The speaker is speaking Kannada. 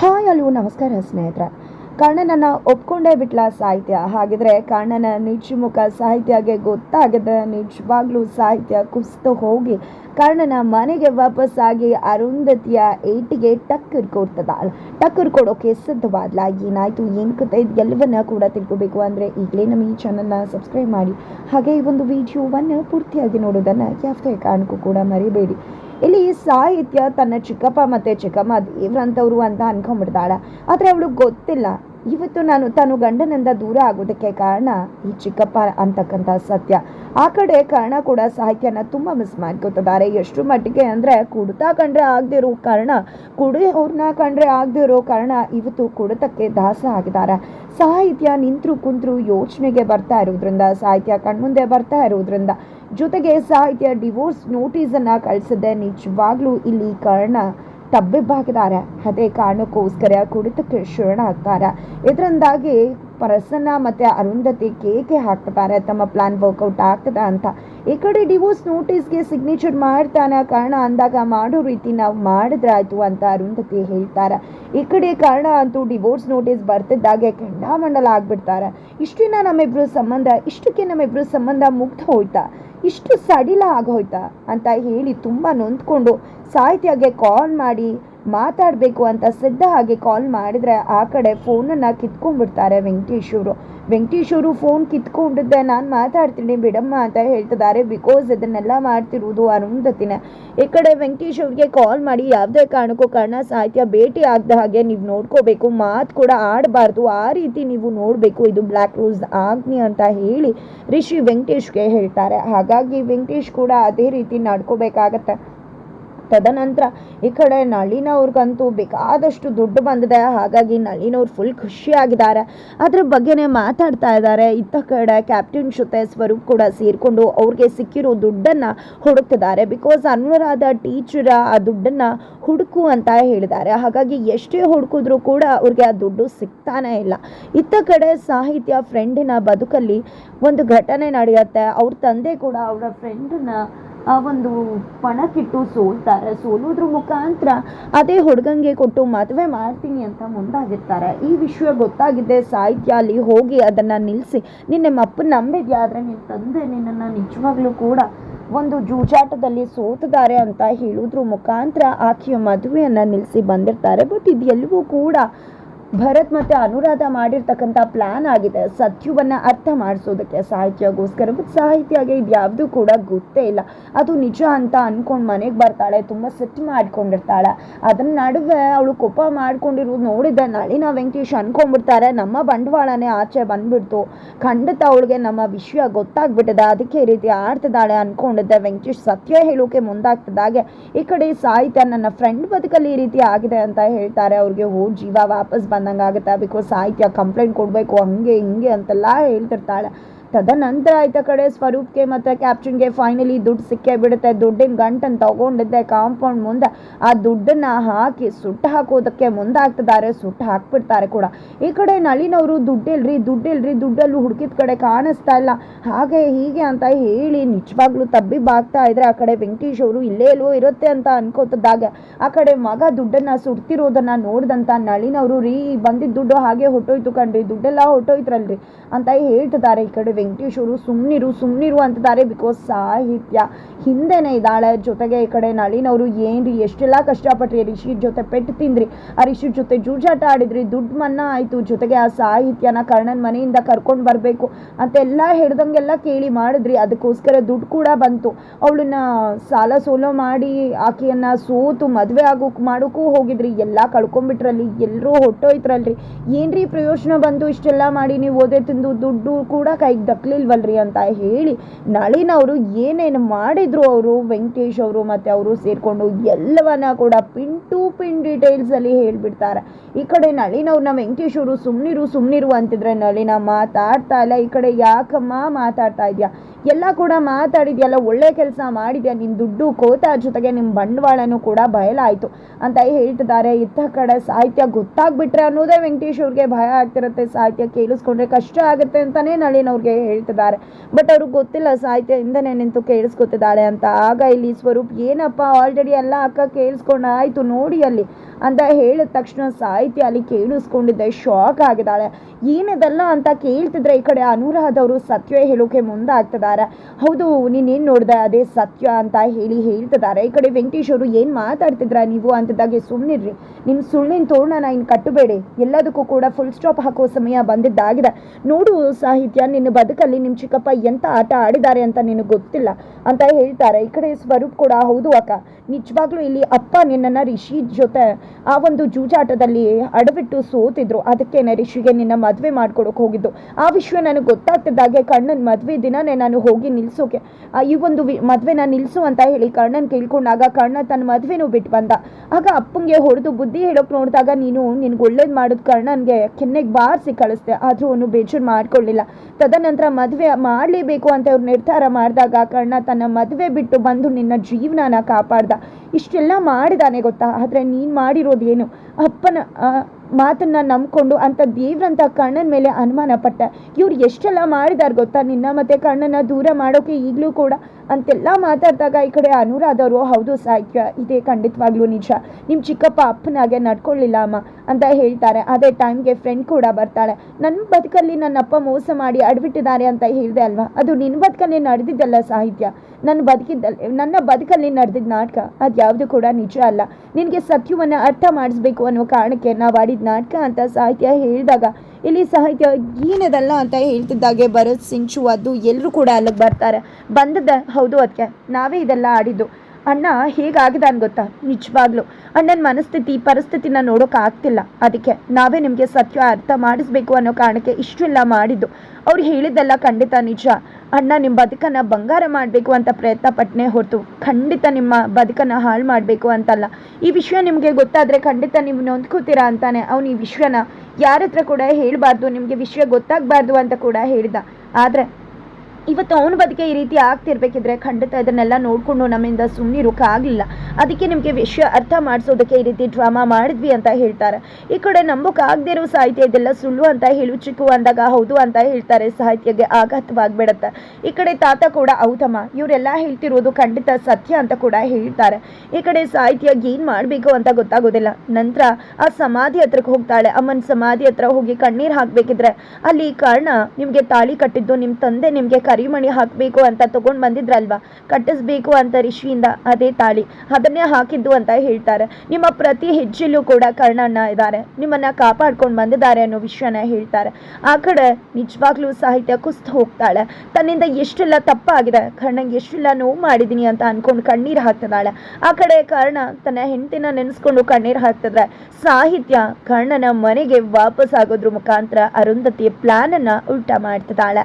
ಹಾಯ್ ಅಲ್ಲೂ, ನಮಸ್ಕಾರ ಸ್ನೇಹಿತರೆ. ಕರ್ಣನನ್ನ ಒಪ್ಕೊಂಡೇ ಬಿಟ್ಲ ಸಾಹಿತ್ಯ. ಹಾಗಿದ್ರೆ ಕರ್ಣನ ನಿಜಮುಖ ಸಾಹಿತ್ಯಗೆ ಗೊತ್ತಾಗದ ನಿಜವಾಗ್ಲೂ ಸಾಹಿತ್ಯ ಕುಸಿತು ಹೋಗಿ ಕರ್ಣನ ಮನೆಗೆ ವಾಪಸ್ಸಾಗಿ ಅರುಂಧತಿಯ ಏಟಿಗೆ ಟಕ್ಕರ್ ಕೊಡ್ತದಾಳ ಟಕ್ಕರ್ ಕೊಡೋಕೆ ಸಿದ್ಧವಾದ್ಲ. ಏನಾಯ್ತು, ಏನು ಕತೆ ಎಲ್ಲವನ್ನ ಕೂಡ ತಿಳ್ಕೊಬೇಕು ಅಂದರೆ ಈಗಲೇ ನಮ್ಮ ಈ ಚಾನಲ್ನ ಸಬ್ಸ್ಕ್ರೈಬ್ ಮಾಡಿ. ಹಾಗೆ ಈ ಒಂದು ವಿಡಿಯೋವನ್ನು ಪೂರ್ತಿಯಾಗಿ ನೋಡೋದನ್ನು ಯಾವುದೇ ಕಾರಣಕ್ಕೂ ಕೂಡ ಮರಿಬೇಡಿ. ಇಲ್ಲಿ ಸಾಹಿತ್ಯ ತನ್ನ ಚಿಕ್ಕಪ್ಪ ಮತ್ತೆ ಚಿಕ್ಕಮ್ಮ ದೇವ್ರಂತವ್ರು ಅಂತ ಅಂದ್ಕೊಂಬಿಡ್ತಾಳೆ ಆದರೆ ಅವಳು ಗೊತ್ತಿಲ್ಲ. ಇವತ್ತು ನಾನು ತಾನು ಗಂಡನಿಂದ ದೂರ ಆಗೋದಕ್ಕೆ ಕಾರಣ ಈ ಚಿಕ್ಕಪ್ಪ ಅಂತಕ್ಕಂಥ ಸತ್ಯ. ಆ ಕಡೆ ಕಾರಣ ಕೂಡ ಸಾಹಿತ್ಯನ ತುಂಬ ಮಿಸ್ ಮಾಡ್ಕೋತಿದ್ದಾರೆ. ಎಷ್ಟು ಮಟ್ಟಿಗೆ ಅಂದರೆ ಕುಡ್ತಾ ಕಂಡ್ರೆ ಆಗದಿರೋ ಕಾರಣ ಅವ್ರನ್ನ ಕಂಡ್ರೆ ಆಗದಿರೋ ಕಾರಣ ಇವತ್ತು ಕುಡಿತಕ್ಕೆ ದಾಸ ಆಗಿದ್ದಾರೆ. ಸಾಹಿತ್ಯ ನಿಂತರು ಕುಂತರು ಯೋಚನೆಗೆ ಬರ್ತಾ ಇರೋದ್ರಿಂದ, ಸಾಹಿತ್ಯ ಕಣ್ಮುಂದೆ ಬರ್ತಾ ಇರೋದ್ರಿಂದ, ಜೊತೆಗೆ ಸಾಹಿತ್ಯ ಡಿವೋರ್ಸ್ ನೋಟಿಸನ್ನು ಕಳಿಸಿದೆ ನಿಜವಾಗ್ಲೂ ಇಲ್ಲಿ ಕಾರಣ ತಬ್ಬಿಬ್ಬಾಗಿದ್ದಾರೆ. ಅದೇ ಕಾರಣಕ್ಕೋಸ್ಕರ ಕುಡಿತಕ್ಕೆ ಆಗ್ತಾರ. ಇದರಿಂದಾಗಿ ಪ್ರಸನ್ನ ಮತ್ತು ಅರುಂಧತಿ ಕೇಕೆ ಹಾಕ್ತಾರೆ ತಮ್ಮ ಪ್ಲಾನ್ ವರ್ಕೌಟ್ ಆಗ್ತದ ಅಂತ. ಈ ಕಡೆ ಡಿವೋರ್ಸ್ ನೋಟಿಸ್ಗೆ ಸಿಗ್ನೇಚರ್ ಮಾಡ್ತಾನೆ. ಕಾರಣ ಅಂದಾಗ ಮಾಡೋ ರೀತಿ ನಾವು ಮಾಡಿದ್ರಾಯ್ತು ಅಂತ ಅರುಂಧತಿ ಹೇಳ್ತಾರೆ. ಈ ಕಡೆ ಕಾರಣ ಅಂತೂ ಡಿವೋರ್ಸ್ ನೋಟಿಸ್ ಬರ್ತಿದ್ದಾಗೆ ಕೆಂಡಾಮಂಡಲ ಆಗ್ಬಿಡ್ತಾರೆ. ಇಷ್ಟಿನ ನಮ್ಮಿಬ್ರು ಸಂಬಂಧ, ಇಷ್ಟಕ್ಕೆ ನಮ್ಮಿಬ್ರು ಸಂಬಂಧ ಮುಗ್ದು ಹೋಯ್ತಾ? ಇಷ್ಟು ಸಡಿಲ ಆಗೋಯ್ತಾ? ಅಂತ ಹೇಳಿ ತುಂಬ ನೊಂದ್ಕೊಂಡು ಸಾಹಿತ್ಯಗೆ ಕಾಲ್ ಮಾಡಿ ಮಾತಾಡಬೇಕು ಅಂತ ಸಿದ್ಧ ಹಾಗೆ ಕಾಲ್ ಮಾಡಿದರೆ ಆ ಕಡೆ ಫೋನನ್ನು ಕಿತ್ಕೊಂಡ್ಬಿಡ್ತಾರೆ ವೆಂಕಟೇಶ್ ಅವರು. ವೆಂಕಟೇಶ್ ಅವರು ಫೋನ್ ಕಿತ್ಕೊಂಡಿದ್ದೆ ನಾನು ಮಾತಾಡ್ತೀನಿ ಬಿಡಮ್ಮ ಅಂತ ಹೇಳ್ತಿದ್ದಾರೆ ಬಿಕಾಸ್ ಇದನ್ನೆಲ್ಲ ಮಾಡ್ತಿರುವುದು ಅರುಂಧತಿನೇ ಈ ಕಡೆ ವೆಂಕಟೇಶ್ ಅವ್ರಿಗೆ ಕಾಲ್ ಮಾಡಿ ಯಾವುದೇ ಕಾರಣಕ್ಕೂ ಕಾರಣ ಸಾಹಿತ್ಯ ಭೇಟಿ ಆಗದ ಹಾಗೆ ನೀವು ನೋಡ್ಕೋಬೇಕು, ಮಾತು ಕೂಡ ಆಡಬಾರ್ದು, ಆ ರೀತಿ ನೀವು ನೋಡಬೇಕು, ಇದು ಬ್ಲ್ಯಾಕ್ ರೋಸ್ ಆಗ್ನಿ ಅಂತ ಹೇಳಿ ರಿಷಿ ವೆಂಕಟೇಶ್ಗೆ ಹೇಳ್ತಾರೆ. ಹಾಗಾಗಿ ವೆಂಕಟೇಶ್ ಕೂಡ ಅದೇ ರೀತಿ ನಡ್ಕೋಬೇಕಾಗತ್ತೆ. ತದನಂತರ ಈ ಕಡೆ ನಳಿನವ್ರಿಗಂತೂ ಬೇಕಾದಷ್ಟು ದುಡ್ಡು ಬಂದಿದೆ. ಹಾಗಾಗಿ ನಳಿನವ್ರು ಫುಲ್ ಖುಷಿಯಾಗಿದ್ದಾರೆ. ಅದ್ರ ಬಗ್ಗೆನೇ ಮಾತಾಡ್ತಾ ಇದ್ದಾರೆ. ಇತ್ತ ಕಡೆ ಕ್ಯಾಪ್ಟನ್ ಜೊತೆ ಸ್ವರೂಪ್ ಕೂಡ ಸೇರಿಕೊಂಡು ಅವ್ರಿಗೆ ಸಿಕ್ಕಿರೋ ದುಡ್ಡನ್ನು ಹುಡುಕ್ತಿದ್ದಾರೆ. ಬಿಕಾಸ್ ಅನುರಾಧ ಟೀಚರ ಆ ದುಡ್ಡನ್ನು ಹುಡುಕು ಅಂತ ಹೇಳಿದ್ದಾರೆ. ಹಾಗಾಗಿ ಎಷ್ಟೇ ಹುಡುಕಿದ್ರು ಕೂಡ ಅವ್ರಿಗೆ ಆ ದುಡ್ಡು ಸಿಗ್ತಾನೇ ಇಲ್ಲ. ಇತ್ತ ಕಡೆ ಸಾಹಿತ್ಯ ಫ್ರೆಂಡಿನ ಬದುಕಲ್ಲಿ ಒಂದು ಘಟನೆ ನಡೆಯುತ್ತೆ. ಅವ್ರ ತಂದೆ ಕೂಡ ಅವರ ಫ್ರೆಂಡನ್ನ ಒಂದು ಪಣಕ್ಕಿಟ್ಟು ಸೋಲ್ತಾರೆ. ಸೋಲೋದ್ರ ಮುಖಾಂತರ ಅದೇ ಹುಡುಗಂಗೆ ಕೊಟ್ಟು ಮದುವೆ ಮಾಡ್ತೀನಿ ಅಂತ ಮುಂದಾಗಿರ್ತಾರೆ. ಈ ವಿಷಯ ಗೊತ್ತಾಗಿದೆ, ಸಾಹಿತ್ಯ ಅಲ್ಲಿ ಹೋಗಿ ಅದನ್ನು ನಿಲ್ಲಿಸಿ ನಿನ್ನೆ ಮಪ್ಪ ನಂಬಿದ್ಯಾ? ಆದರೆ ನಿನ್ನ ತಂದೆ ನಿನ್ನನ್ನು ನಿಜವಾಗ್ಲೂ ಕೂಡ ಒಂದು ಜೂಜಾಟದಲ್ಲಿ ಸೋತಿದ್ದಾರೆ ಅಂತ ಹೇಳೋದ್ರ. ಮುಖಾಂತರ ಆಕೆಯ ಮದುವೆಯನ್ನು ನಿಲ್ಲಿಸಿ ಬಂದಿರ್ತಾರೆ. ಬಟ್ ಇದೆಲ್ಲವೂ ಕೂಡ ಭರತ್ ಮತ್ತೆ ಅನುರಾಧ ಮಾಡಿರ್ತಕ್ಕಂಥ ಪ್ಲಾನ್ ಆಗಿದೆ. ಸತ್ಯವನ್ನ ಅರ್ಥ ಮಾಡಿಸೋದಕ್ಕೆ ಸಾಹಿತ್ಯಗೋಸ್ಕರ ಬಟ್ ಸಾಹಿತ್ಯಗೆ ಇದು ಯಾವುದು ಕೂಡ ಗೊತ್ತೇ ಇಲ್ಲ. ಅದು ನಿಜ ಅಂತ ಅನ್ಕೊಂಡು ಮನೆಗೆ ಬರ್ತಾಳೆ, ತುಂಬ ಸೆಟ್ ಮಾಡ್ಕೊಂಡಿರ್ತಾಳೆ. ಅದನ್ನ ನಡುವೆ ಅವಳು ಕೋಪ ಮಾಡ್ಕೊಂಡಿರೋದು ನೋಡಿದ್ದೆ ನಳಿನ ವೆಂಕಟೇಶ್ ಅನ್ಕೊಂಡ್ಬಿಡ್ತಾರೆ. ನಮ್ಮ ಬಂಡವಾಳನೇ ಆಚೆ ಬಂದ್ಬಿಡ್ತು. ಖಂಡಿತ ಅವಳಿಗೆ ನಮ್ಮ ವಿಷಯ ಗೊತ್ತಾಗ್ಬಿಟ್ಟಿದೆ. ಅದಕ್ಕೆ ಈ ರೀತಿ ಆಡ್ತಿದ್ದಾಳೆ ಅನ್ಕೊಂಡಿದ್ದೆ. ವೆಂಕಟೇಶ್ ಸತ್ಯ ಹೇಳೋಕೆ ಮುಂದಾಗ್ತಿದ್ದಾಗೆ ಈ ಕಡೆ ಸಾಹಿತ್ಯ ನನ್ನ ಫ್ರೆಂಡ್ ಬದುಕಲ್ಲಿ ಈ ರೀತಿ ಆಗಿದೆ ಅಂತ ಹೇಳ್ತಾರೆ. ಅವ್ರಿಗೆ ಓ, ಜೀವ, ವಾಪಸ್ ಬಂದಂಗೆ ಆಗುತ್ತೆ ಬಿಕಾಸ್ ಸಾಹಿತ್ಯ ಕಂಪ್ಲೇಂಟ್ ಕೊಡಬೇಕು ಹಂಗೆ ಹಿಂಗೆ ಅಂತೆಲ್ಲ ಹೇಳ್ತಿರ್ತಾಳೆ. ತದನಂತರ ಆಯ್ತ ಕಡೆ ಸ್ವರೂಪ್ಗೆ ಮತ್ತು ಕ್ಯಾಪ್ಟನ್ಗೆ ಫೈನಲಿ ದುಡ್ಡು ಸಿಕ್ಕೇ ಬಿಡುತ್ತೆ. ದುಡ್ಡಿನ ಗಂಟನ್ನು ತಗೊಂಡಿದ್ದೆ ಕಾಂಪೌಂಡ್ ಮುಂದೆ. ಆ ದುಡ್ಡನ್ನು ಹಾಕಿ ಸುಟ್ಟು ಹಾಕೋದಕ್ಕೆ ಮುಂದಾಗ್ತಿದ್ದಾರೆ. ಸುಟ್ಟು ಹಾಕ್ಬಿಡ್ತಾರೆ ಕೂಡ. ಈ ಕಡೆ ನಳಿನವರು ದುಡ್ಡಿಲ್ರಿ ದುಡ್ಡಿಲ್ರಿ, ದುಡ್ಡಲ್ಲೂ ಹುಡುಕಿದ ಕಡೆ ಕಾಣಿಸ್ತಾ ಇಲ್ಲ. ಹಾಗೆ ಹೀಗೆ ಅಂತ ಹೇಳಿ ನಿಜವಾಗ್ಲೂ ತಬ್ಬಿಬ್ಬಾಗ್ತಾ ಇದ್ರೆ ಆ ಕಡೆ ವೆಂಕಟೇಶ್ ಅವರು ಇಲ್ಲೇ ಇಲ್ವೋ ಇರುತ್ತೆ ಅಂತ ಅನ್ಕೋತಿದ್ದಾಗ ಆ ಕಡೆ ಮಗ ದುಡ್ಡನ್ನ ಸುಡ್ತಿರೋದನ್ನ ನೋಡಿದಂತ ನಳಿನವರು, ರೀ ಬಂದಿದ್ದ ದುಡ್ಡು ಹಾಗೆ ಹೊಟ್ಟೋಯ್ತು ಕಣ್ರಿ, ದುಡ್ಡೆಲ್ಲ ಹೊಟ್ಟೋಯ್ತ್ರಲ್ರಿ ಅಂತ ಹೇಳ್ತಿದ್ದಾರೆ ಈ ಕಡೆ ವೆಂಕಟೇಶ್ ಅವರು ಸುಮ್ಮನಿರು ಸುಮ್ಮನಿರು ಅಂತಿದ್ದಾರೆ. ಬಿಕಾಸ್ ಸಾಹಿತ್ಯ ಹಿಂದೆನೇ ಇದ್ದಾಳೆ. ಜೊತೆಗೆ ಈ ಕಡೆ ನಳಿನವರು ಏನ್ರಿ, ಎಷ್ಟೆಲ್ಲ ಕಷ್ಟಪಟ್ರಿ ರಿಷಿ ಜೊತೆ ಪೆಟ್ಟು ತಿಂದ್ರಿ. ಆ ರಿಷಿ ಜೊತೆ ಜೂಜಾಟ ಆಡಿದ್ರಿ. ದುಡ್ಡು ಮನ್ನಾ ಆಯಿತು. ಜೊತೆಗೆ ಆ ಸಾಹಿತ್ಯನ ಕರ್ಣನ ಮನೆಯಿಂದ ಕರ್ಕೊಂಡು ಬರಬೇಕು ಅಂತೆಲ್ಲ ಹಿಡ್ದಂಗೆಲ್ಲ ಕೇಳಿ ಮಾಡಿದ್ರಿ. ಅದಕ್ಕೋಸ್ಕರ ದುಡ್ಡು ಕೂಡ ಬಂತು. ಅವಳನ್ನ ಸಾಲ ಸೋಲೋ ಮಾಡಿ ಆಕೆಯನ್ನು ಸೋತು, ಮದುವೆ ಆಗೋಕೆ ಮಾಡೋಕ್ಕೂ ಹೋಗಿದ್ರಿ. ಎಲ್ಲ ಕಳ್ಕೊಂಡ್ಬಿಟ್ರಲ್ಲಿ. ಎಲ್ಲರೂ ಹೊಟ್ಟೋಯ್ತ್ರಲ್ರಿ ಏನ್ರಿ ಪ್ರಯೋಜನ ಬಂತು ಇಷ್ಟೆಲ್ಲ ಮಾಡಿ ನೀವು ಓದೇ ತಿಂದು ದುಡ್ಡು ಕೂಡ ಕೈಗೆ ದಕ್ಲಿಲ್ವಲ್ರಿ ಅಂತ ಹೇಳಿ ನಳಿನವರು ಏನೇನು ಮಾಡಿದ್ರು ಅವರು, ವೆಂಕಟೇಶ್ ಅವರು ಮತ್ತು ಅವರು ಸೇರಿಕೊಂಡು ಎಲ್ಲವನ್ನ ಕೂಡ ಪಿನ್ ಟು ಪಿನ್ ಡೀಟೇಲ್ಸಲ್ಲಿ ಹೇಳಿಬಿಡ್ತಾರೆ. ಈ ಕಡೆ ನಳಿನವ್ರನ್ನ ವೆಂಕಟೇಶ್ ಅವರು ಸುಮ್ಮನಿರು ಸುಮ್ಮನಿರು ಅಂತಿದ್ರೆ ನಳಿನ ಮಾತಾಡ್ತಾ ಇಲ್ಲ. ಈ ಕಡೆ ಯಾಕಮ್ಮ ಮಾತಾಡ್ತಾ ಇದೆಯಾ? ಎಲ್ಲ ಕೂಡ ಮಾತಾಡಿದ್ಯಲ್ಲ, ಒಳ್ಳೆ ಕೆಲಸ ಮಾಡಿದ್ಯಾ? ನಿನ್ನ ದುಡ್ಡು ಕೋತ ಜೊತೆಗೆ ನಿಮ್ಮ ಬಂಡವಾಳನೂ ಕೂಡ ಬಯಲಾಯಿತು ಅಂತ ಹೇಳ್ತಿದ್ದಾರೆ. ಇತ್ತ ಕಡೆ ಸಾಹಿತ್ಯ ಗೊತ್ತಾಗ್ಬಿಟ್ರೆ ಅನ್ನೋದೇ ವೆಂಕಟೇಶ್ ಅವ್ರಿಗೆ ಭಯ ಆಗ್ತಿರುತ್ತೆ. ಸಾಹಿತ್ಯ ಕೇಳಿಸ್ಕೊಂಡ್ರೆ ಕಷ್ಟ ಆಗುತ್ತೆ ಅಂತಾನೆ ನಳಿನ್ ಅವ್ರಿಗೆ ಹೇಳ್ತಿದ್ದಾರೆ. ಬಟ್ ಅವ್ರಿಗೆ ಗೊತ್ತಿಲ್ಲ ಸಾಹಿತ್ಯ ಇಂದನೇ ನಿಂತು ಕೇಳಿಸ್ಕೊತಿದ್ದಾಳೆ ಅಂತ. ಆಗ ಇಲ್ಲಿ ಸ್ವರೂಪ್, ಏನಪ್ಪ ಆಲ್ರೆಡಿ ಎಲ್ಲ ಅಕ್ಕ ಕೇಳಿಸ್ಕೊಂಡು ಆಯ್ತು ನೋಡಿ ಅಲ್ಲಿ ಅಂತ ಹೇಳಿದ ತಕ್ಷಣ ಸಾಹಿತ್ಯ ಅಲ್ಲಿ ಕೇಳಿಸ್ಕೊಂಡಿದ್ದೆ. ಶಾಕ್ ಆಗಿದ್ದಾಳೆ. ಏನಿದೆಲ್ಲ? ಅಂತ ಕೇಳ್ತಿದ್ರೆ ಈ ಕಡೆ ಅನುರಾಧವರು ಸತ್ಯ ಹೇಳೋಕೆ ಮುಂದಾಗ್ತಿದ್ದಾರೆ. ಹೌದು, ನೀನೇನು ನೋಡ್ದೆ? ಅದೇ ಸತ್ಯ ಅಂತ ಹೇಳಿ ಹೇಳ್ತಿದ್ದಾರೆ. ಈ ಕಡೆ ವೆಂಕಟೇಶ್ ಅವರು ಏನು ಮಾತಾಡ್ತಿದ್ರ ನೀವು ಅಂತದಾಗೆ ಸುಮ್ಮನಿರ್ರಿ ನಿಮ್ಮ ಸುಳ್ಳಿನ ತೋರಣನ ಇನ್ನು ಕಟ್ಟಬೇಡಿ. ಎಲ್ಲದಕ್ಕೂ ಕೂಡ ಫುಲ್ ಸ್ಟಾಪ್ ಹಾಕೋ ಸಮಯ ಬಂದಿದ್ದಾಗಿದೆ. ನೋಡು ಸಾಹಿತ್ಯ, ನಿನ್ನ ಬದುಕಲ್ಲಿ ನಿಮ್ಮ ಚಿಕ್ಕಪ್ಪ ಎಂತ ಆಟ ಆಡಿದ್ದಾರೆ ಅಂತ ನಿನಗೆ ಗೊತ್ತಿಲ್ಲ ಅಂತ ಹೇಳ್ತಾರೆ. ಈ ಕಡೆ ಸ್ವರೂಪ್ ಕೂಡ ಹೌದು ಅಕ್ಕ. ನಿಜವಾಗ್ಲೂ ಇಲ್ಲಿ ಅಪ್ಪ ನಿನ್ನನ್ನು ರಿಷಿ ಜೊತೆ ಆ ಒಂದು ಜೂಜಾಟದಲ್ಲಿ ಅಡವಿಟ್ಟು ಸೋತಿದ್ರು. ಅದಕ್ಕೇನೆ ರಿಷಿಗೆ ನಿನ್ನ ಮದುವೆ ಮಾಡ್ಕೊಡೋಕೆ ಹೋಗಿದ್ದು. ಆ ವಿಷಯ ನನಗೆ ಗೊತ್ತಾಗ್ತಿದ್ದಾಗೆ ಕಣ್ಣನ ಮದುವೆ ದಿನನೇ ನಾನು ಹೋಗಿ ನಿಲ್ಸೋಕೆ. ಆ, ಈ ಒಂದು ಮದುವೆನ ನಿಲ್ಲಿಸು ಅಂತ ಹೇಳಿ ಕರ್ಣನ್ ಕೇಳ್ಕೊಂಡಾಗ ಕರ್ಣ ತನ್ನ ಮದುವೆನೂ ಬಿಟ್ಟು ಬಂದ. ಆಗ ಅಪ್ಪಂಗೆ ಹೊಡೆದು ಬುದ್ಧಿ ಹೇಳೋಕೆ ನೋಡಿದಾಗ ನೀನು ನಿನ್ಗೆ ಒಳ್ಳೇದು ಮಾಡೋದು ಕರ್ಣನ್ಗೆ ಕೆನ್ನೆಗೆ ಬಾರಿಸಿ ಕಳಿಸ್ದೆ. ಆದರೂ ಅವನು ಬೇಜಾರು ಮಾಡ್ಕೊಳ್ಳಿಲ್ಲ ತದನಂತರ ಮದುವೆ ಮಾಡಲೇಬೇಕು ಅಂತ ಅವ್ರು ನಿರ್ಧಾರ ಮಾಡಿದಾಗ ಕರ್ಣ ತನ್ನ ಮದುವೆ ಬಿಟ್ಟು ಬಂದು ನಿನ್ನ ಜೀವನನ ಕಾಪಾಡ್ದ. ಇಷ್ಟೆಲ್ಲ ಮಾಡಿದಾನೆ ಗೊತ್ತಾ? ಆದರೆ ನೀನು ಮಾಡಿರೋದೇನು? ಅಪ್ಪನ ಆ, ಮಾತನ್ನ ನಂಬ್ಕೊಂಡು ಅಂತ ದೇವ್ರಂತ ಕಣ್ಣನ ಮೇಲೆ ಅನುಮಾನ ಪಟ್ಟ. ಇವ್ರು ಎಷ್ಟೆಲ್ಲ ಮಾಡಿದಾರೆ ಗೊತ್ತಾ? ನಿನ್ನ ಮತ್ತೆ ಕಣ್ಣನ್ನ ದೂರ ಮಾಡೋಕೆ ಈಗಲೂ ಕೂಡ ಅಂತೆಲ್ಲ ಮಾತಾಡಿದಾಗ ಈ ಕಡೆ ಅನುರಾಧವರು ಹೌದು ಸಾಹಿತ್ಯ ಇದೇ ಖಂಡಿತವಾಗ್ಲೂ ನಿಜ. ನಿಮ್ಮ ಚಿಕ್ಕಪ್ಪ ಅಪ್ಪನಾಗೆ ನಡ್ಕೊಳ್ಳಿಲ್ಲ ಅಮ್ಮ ಅಂತ ಹೇಳ್ತಾರೆ. ಅದೇ ಟೈಮ್ಗೆ ಫ್ರೆಂಡ್ ಕೂಡ ಬರ್ತಾಳೆ. ನನ್ನ ಬದುಕಲ್ಲಿ ನನ್ನ ಅಪ್ಪ ಮೋಸ ಮಾಡಿ ಅಡ್ಬಿಟ್ಟಿದ್ದಾರೆ ಅಂತ ಹೇಳಿದೆ ಅಲ್ವಾ? ಅದು ನಿನ್ನ ಬದುಕಲ್ಲಿ ನಡೆದಿದ್ದಲ್ಲ ಸಾಹಿತ್ಯ? ನನ್ನ ಬದುಕಿದ್ದಲ್ಲಿ ನನ್ನ ಬದುಕಲ್ಲಿ ನಡೆದಿದ್ದ ನಾಟಕ ಅದು ಯಾವುದು ಕೂಡ ನಿಜ ಅಲ್ಲ. ನಿನಗೆ ಸತ್ಯವನ್ನು ಅರ್ಥ ಮಾಡಿಸ್ಬೇಕು ಅನ್ನೋ ಕಾರಣಕ್ಕೆ ನಾವು ನಾಟಕ ಅಂತ ಸಾಹಿತ್ಯ ಹೇಳಿದಾಗ, ಇಲ್ಲಿ ಸಾಹಿತ್ಯ ಏನದಲ್ಲ ಅಂತ ಹೇಳ್ತಿದ್ದಾಗೆ ಭರತ್ ಸಿಂಗ್ ಅದು ಎಲ್ಲರೂ ಕೂಡ ಅಲ್ಲಿಗೆ ಬರ್ತಾರೆ. ಬಂದದ್ದ, ಹೌದು ಅದಕ್ಕೆ ನಾವೇ ಇದೆಲ್ಲ ಆಡಿದ್ದು. ಅಣ್ಣ ಹೇಗಾಗಿದಾನ್ ಗೊತ್ತಾ? ನಿಜವಾಗ್ಲು. ಅಣ್ಣನ ಮನಸ್ಥಿತಿ, ಪರಿಸ್ಥಿತಿನ ನೋಡೋಕೆ ಆಗ್ತಿಲ್ಲ ಅದಕ್ಕೆ ನಾವೇ ನಿಮಗೆ ಸತ್ಯ ಅರ್ಥ ಮಾಡಿಸ್ಬೇಕು ಅನ್ನೋ ಕಾರಣಕ್ಕೆ ಇಷ್ಟೆಲ್ಲ ಮಾಡಿದ್ದು. ಅವ್ರು ಹೇಳಿದ್ದೆಲ್ಲ ಖಂಡಿತ ನಿಜ. ಅಣ್ಣ ನಿಮ್ಮ ಬದುಕನ್ನು ಬಂಗಾರ ಮಾಡಬೇಕು ಅಂತ ಪ್ರಯತ್ನ ಪಟ್ಟನೆ ಹೊರತು ಖಂಡಿತ ನಿಮ್ಮ ಬದುಕನ್ನು ಹಾಳು ಮಾಡಬೇಕು ಅಂತಲ್ಲ. ಈ ವಿಷಯ ನಿಮಗೆ ಗೊತ್ತಾದರೆ ಖಂಡಿತ ನೀವು ನೊಂದ್ಕೋತೀರಾ ಅಂತಾನೆ ಅವನು ಈ ವಿಷಯನ. ಯಾರ ಹತ್ರ ಕೂಡ ಹೇಳಬಾರ್ದು, ನಿಮಗೆ ವಿಷಯ ಗೊತ್ತಾಗಬಾರ್ದು ಅಂತ ಕೂಡ ಹೇಳಿದ. ಆದರೆ ಇವತ್ತು ಅವನ ಬದುಕೆ ಈ ರೀತಿ ಆಗ್ತಿರ್ಬೇಕಿದ್ರೆ ಖಂಡಿತ ಇದನ್ನೆಲ್ಲ ನೋಡಿಕೊಂಡು ನಮ್ಮಿಂದ ಸುಮ್ಮನಿರೋಕ್ಕಾಗಲಿಲ್ಲ ಅದಕ್ಕೆ ನಿಮಗೆ ವಿಷಯ ಅರ್ಥ ಮಾಡಿಸೋದಕ್ಕೆ ಈ ರೀತಿ ಡ್ರಾಮಾ ಮಾಡಿದ್ವಿ ಅಂತ ಹೇಳ್ತಾರೆ. ಈ ಕಡೆ ನಂಬಕ್ಕೆ ಆಗದೇ ಇರೋ ಸಾಹಿತ್ಯ ಇದೆಲ್ಲ ಸುಳ್ಳು ಅಂತ ಹೇಳು ಚಿಕ್ಕು ಅಂದಾಗ ಹೌದು ಅಂತ ಹೇಳ್ತಾರೆ. ಸಾಹಿತ್ಯಕ್ಕೆ ಆಘಾತವಾಗ್ಬಿಡತ್ತೆ. ಈ ಕಡೆ ತಾತ ಕೂಡ ಹೌದಮ್ಮ, ಇವರೆಲ್ಲ ಹೇಳ್ತಿರೋದು ಖಂಡಿತ ಸತ್ಯ ಅಂತ ಕೂಡ ಹೇಳ್ತಾರೆ. ಈ ಕಡೆ ಸಾಹಿತ್ಯ ಏನು ಮಾಡಬೇಕು ಅಂತ ಗೊತ್ತಾಗೋದಿಲ್ಲ. ನಂತರ ಆ ಸಮಾಧಿ ಹತ್ರಕ್ಕೆ ಹೋಗ್ತಾಳೆ. ಅಮ್ಮನ ಸಮಾಧಿ ಹತ್ರ ಹೋಗಿ ಕಣ್ಣೀರು ಹಾಕಬೇಕಿದ್ರೆ ಅಲ್ಲಿ ಕಾರಣ ನಿಮಗೆ ತಾಳಿ ಕಟ್ಟಿದ್ದು ನಿಮ್ಮ ತಂದೆ ನಿಮಗೆ ಕರಿಮಣಿ ಹಾಕಬೇಕು ಅಂತ ತಗೊಂಡ್ ಬಂದಿದ್ರಲ್ವಾ? ಕಟ್ಟಿಸ್ಬೇಕು ಅಂತ ಋಷಿಯಿಂದ ಅದೇ ತಾಳಿ. ಅದನ್ನೇ ಹಾಕಿದ್ದು ಅಂತ ಹೇಳ್ತಾರೆ. ನಿಮ್ಮ ಪ್ರತಿ ಹೆಜ್ಜೆಲ್ಲೂ ಕೂಡ ಕರ್ಣಣ್ಣ ಇದ್ದಾರೆ. ನಿಮ್ಮನ್ನ ಕಾಪಾಡ್ಕೊಂಡು ಬಂದಿದ್ದಾರೆ ಅನ್ನೋ ವಿಷಯನ ಹೇಳ್ತಾರೆ. ಆ ಕಡೆ ನಿಜವಾಗ್ಲೂ ಸಾಹಿತ್ಯ ಕುಸ್ತು ಹೋಗ್ತಾಳೆ. ತನ್ನಿಂದ ಎಷ್ಟೆಲ್ಲ ತಪ್ಪಾಗಿದೆ? ಕರ್ಣಂಗೆ ಎಷ್ಟೆಲ್ಲ ನೋವು ಮಾಡಿದ್ದೀನಿ ಅಂತ ಅನ್ಕೊಂಡು ಕಣ್ಣೀರು ಹಾಕ್ತಿದ್ದಾಳೆ. ಆ ಕಡೆ ಕರ್ಣ ತನ್ನ ಹೆಂಡತಿನ ನೆನೆಸ್ಕೊಂಡು ಕಣ್ಣೀರು ಹಾಕ್ತಿದ್ರೆ ಸಾಹಿತ್ಯ ಕರ್ಣನ ಮನೆಗೆ ವಾಪಸ್ ಆಗೋದ್ರ ಮುಖಾಂತರ ಅರುಂಧತಿಯ ಪ್ಲಾನ್ ಅನ್ನ ಉಲ್ಟಾ ಮಾಡ್ತಿದ್ದಾಳೆ.